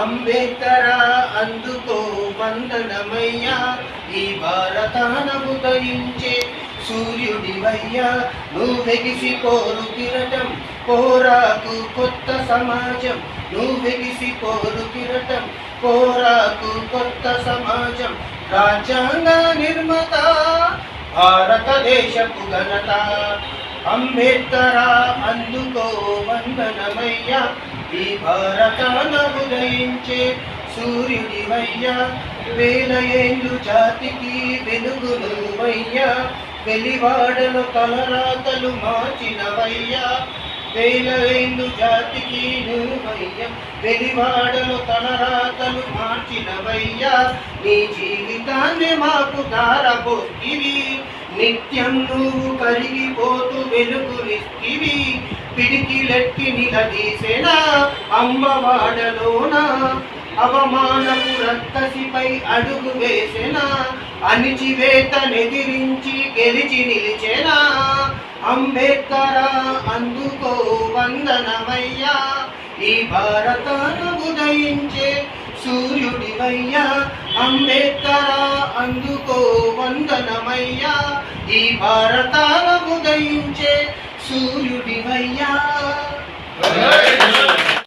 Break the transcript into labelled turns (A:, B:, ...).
A: అంబేద్కరా అందుకో వందనమయ్యా ఈ భారతాన ఉదయించే సూర్యుడివయ్యా. నువ్వెగిసి పోరు కిరటం పోరాకు కొత్త సమాజం. నువ్వెగిసి పోరు కిరటం పోరాకు కొత్త సమాజం. రాజ్యాంగ నిర్మత భారతదేశపు ఘనత. అంబేద్కరా అందుకో వందనమయ్యా ఈ భారతాన ఉదయించే సూర్యుడివయ్యా వేల ఏళ్ళు జాతికి వెలుగులు వయ్యా వెలివాడలు తలరాతలు మార్చినవయ్యా వేల ఏళ్ళు జాతికి నువ్వయ్యా వెలివాడలు తలరాతలు మార్చినవయ్యా నీ జీవితాన్ని మాకు దారబోతివి నిత్యం నువ్వు కరిగిపోతూ వెలుగునిస్తివి పిడికిలెట్టి నిలదీసెనా అమ్మవాడలోన అవమానపు రక్తసిపై అడుగు వేసెనా అణిచివేత నెదిరించి గెలిచి నిలిచెన అంబేద్కర అందుకో వందనమయ్యా ఈ భారతాను ఉదయించే సూర్యుడివయ్యా అంబేద్కర అందుకో వందనమయ్యా ఈ భారతాన ఉదయించే సూర్యుడివయ్యా